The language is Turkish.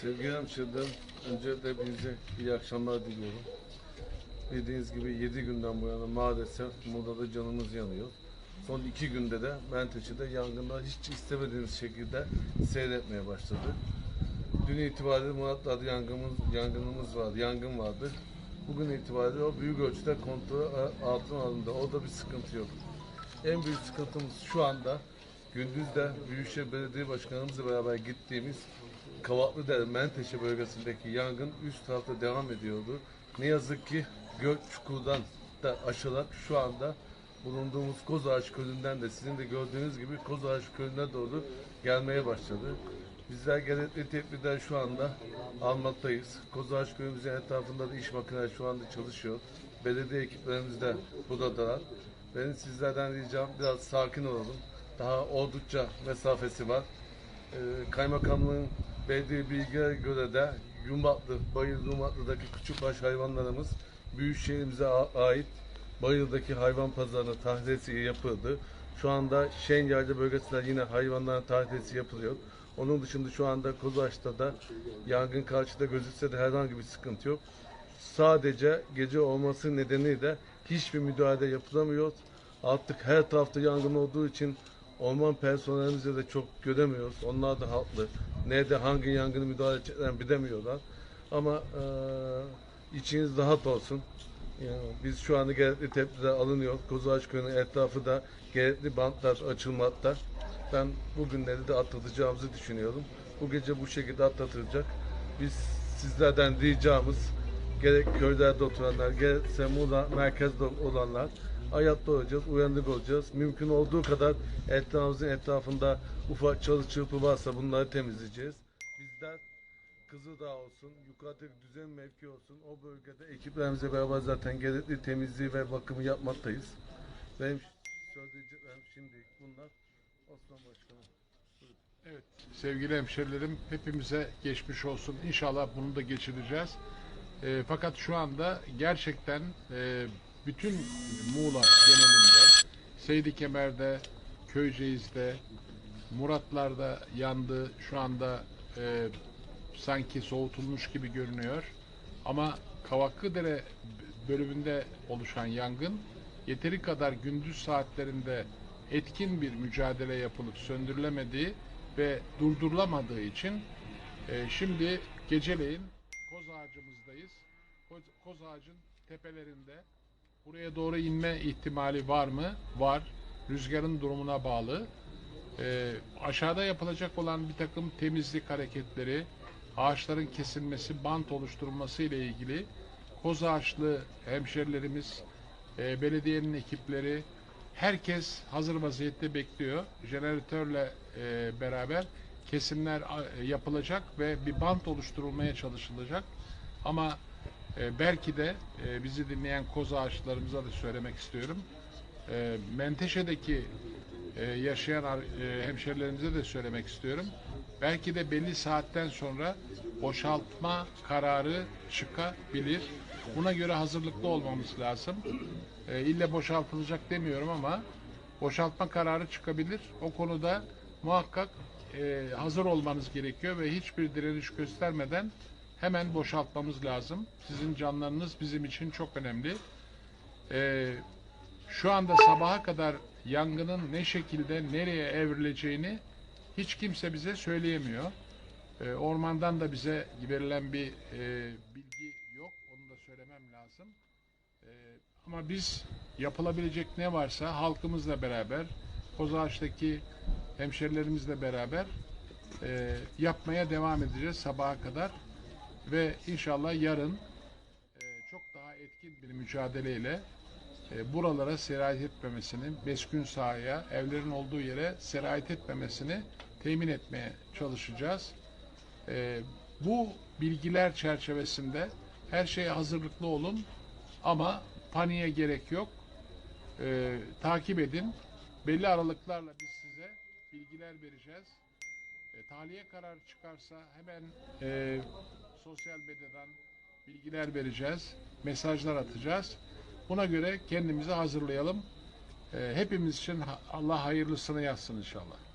Sevgili hemşehrilerim, öncelikle hepinize iyi akşamlar diliyorum. Bildiğiniz gibi 7 günden bu yana maalesef Muğla'da canımız yanıyor. Son iki günde de Menteşe'de yangınlar hiç istemediğimiz şekilde seyretmeye başladı. Dün itibariyle Muratlar'da yangınımız, yangınımız vardı, yangın vardı. Bugün itibariyle o büyük ölçüde kontrol altına alındı. Orada bir sıkıntı yok. En büyük sıkıntımız şu anda gündüz de Büyükşehir Belediye Başkanımızla beraber gittiğimiz Kavaklıdere Menteşe bölgesindeki yangın üst tarafta devam ediyordu. Ne yazık ki Gök Çukur'dan da aşarak şu anda bulunduğumuz Kozağaç Kölü'nden de sizin de gördüğünüz gibi Kozağaç Kölü'ne doğru gelmeye başladı. Bizler gerekli tedbirler şu anda almaktayız. Kozağaç Köyümüzün etrafında da iş makineleri şu anda çalışıyor. Belediye ekiplerimiz de buradalar. Benim sizlerden ricam biraz sakin olalım. Daha oldukça mesafesi var. Ee, kaymakamlığın verdiği bilgiye göre de Yumaklı, Bayır Yumaklı'daki küçükbaş hayvanlarımız büyük şehrimize ait Bayır'daki hayvan pazarına tahliyesi yapıldı. Şu anda Şen Yayla bölgesinde yine hayvanların tahliyesi yapılıyor. Onun dışında şu anda Kozaç'ta da yangın karşıda gözükse de herhangi bir sıkıntı yok. Sadece gece olması nedeniyle hiçbir müdahale yapılamıyor. Artık her tarafta yangın olduğu için orman personelimize de çok göremiyoruz. Onlar da haklı. Nerede hangi yangını müdahale edeceklerini bilemiyorlar. Ama eee içiniz rahat olsun. Yani biz şu anda gerekli tedbirler alınıyor. Kozağaç Köyü'nün etrafı da gerekli bantlar açılmakta. Ben bugünleri de atlatacağımızı düşünüyorum. Bu gece bu şekilde atlatılacak. Biz sizlerden ricamız gerek köylerde oturanlar, gerekse Muğla merkezde olanlar hayatta olacağız, uyanık olacağız. Mümkün olduğu kadar etrafımızın etrafında ufak çalı çırpı varsa bunları temizleyeceğiz. Bizler Kızıldağ olsun, yukarıdaki düzen mevki olsun o bölgede ekiplerimizle beraber zaten gerekli temizliği ve bakımı yapmaktayız. Benim söyleyeceklerim şimdilik bunlar. Osman Başkanım. Evet sevgili hemşerilerim hepimize geçmiş olsun. İnşallah bunu da geçireceğiz. E, fakat şu anda gerçekten e, bütün Muğla genelinde Seydi Kemer'de, Köyceğiz'de, Muratlar'da yandı. Şu anda e, sanki soğutulmuş gibi görünüyor. Ama Kavaklıdere bölümünde oluşan yangın yeteri kadar gündüz saatlerinde etkin bir mücadele yapılıp söndürülemediği ve durdurulamadığı için e, şimdi geceleyin koz ağacımızdayız. Koz, koz ağacın tepelerinde buraya doğru inme ihtimali var mı? Var. Rüzgarın durumuna bağlı. E, aşağıda yapılacak olan bir takım temizlik hareketleri, ağaçların kesilmesi, bant oluşturulması ile ilgili koz ağaçlı hemşerilerimiz, e, belediyenin ekipleri, herkes hazır vaziyette bekliyor. Jeneratörle e, beraber kesimler yapılacak ve bir bant oluşturulmaya çalışılacak. Ama e, belki de e, bizi dinleyen koz ağaçlarımıza da söylemek istiyorum. E, Menteşe'deki e, yaşayan e, hemşerilerimize de söylemek istiyorum. Belki de belli saatten sonra boşaltma kararı çıkabilir. Buna göre hazırlıklı olmamız lazım. E, ille boşaltılacak demiyorum ama boşaltma kararı çıkabilir. O konuda muhakkak hazır olmanız gerekiyor ve hiçbir direniş göstermeden hemen boşaltmamız lazım. Sizin canlarınız bizim için çok önemli. E, şu anda sabaha kadar yangının ne şekilde nereye evrileceğini hiç kimse bize söyleyemiyor. E, ormandan da bize verilen bir e, bilgi yok. Onu da söylemem lazım. E, ama biz yapılabilecek ne varsa halkımızla beraber, Kozağaç'taki hemşerilerimizle beraber e, yapmaya devam edeceğiz sabaha kadar. Ve inşallah yarın e, çok daha etkin bir mücadeleyle e, buralara sirayet etmemesini, meskun sahaya, evlerin olduğu yere sirayet etmemesini temin etmeye çalışacağız. E, bu bilgiler çerçevesinde her şeye hazırlıklı olun ama paniğe gerek yok. Takip edin. Belli aralıklarla biz size bilgiler vereceğiz. E, tahliye kararı çıkarsa hemen e, sosyal medyadan bilgiler vereceğiz, mesajlar atacağız. Buna göre kendimizi hazırlayalım. E, hepimiz için Allah hayırlısını yazsın inşallah.